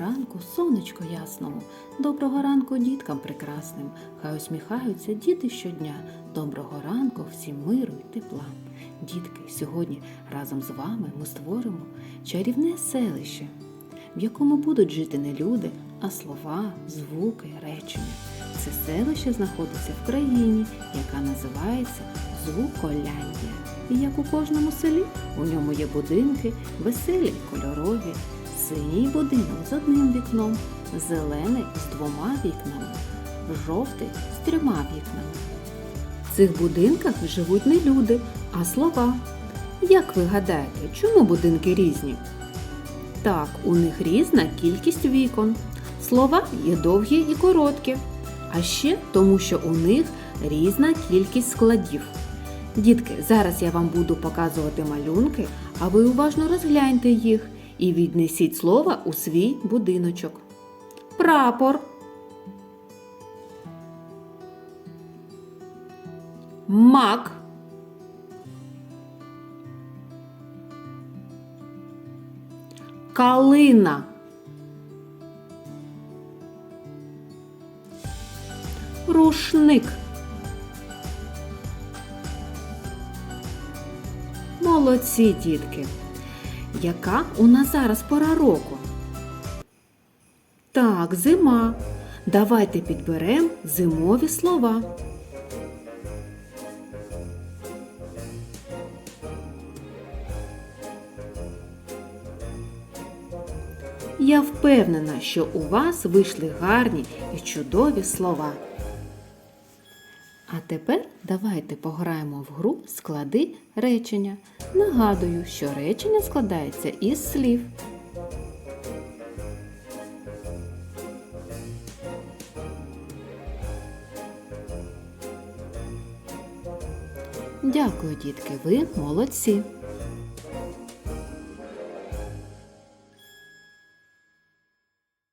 ранку, сонечко ясному, доброго ранку діткам прекрасним. Хай усміхаються діти щодня. Доброго ранку всім миру й тепла. Дітки, сьогодні разом з вами ми створимо чарівне селище, в якому будуть жити не люди, а слова, звуки, речення. Це селище знаходиться в країні, яка називається Звуколяндія. І як у кожному селі, у ньому є будинки, веселі, кольорові, синій будинок з одним вікном, зелений з двома вікнами, жовтий з трьома вікнами. В цих будинках живуть не люди, а слова. Як ви гадаєте, чому будинки різні? Так, у них різна кількість вікон. Слова є довгі і короткі, а ще тому, що у них різна кількість складів. Дітки, зараз я вам буду показувати малюнки, а ви уважно розгляньте їх і віднесіть слова у свій будиночок. Прапор. Мак. Калина. Рушник. Молодці, дітки. Яка у нас зараз пора року? Так, зима. Давайте підберемо зимові слова. Я впевнена, що у вас вийшли гарні і чудові слова. А тепер давайте пограємо в гру склади речення. Нагадую, що речення складається із слів. Дякую, дітки, ви молодці.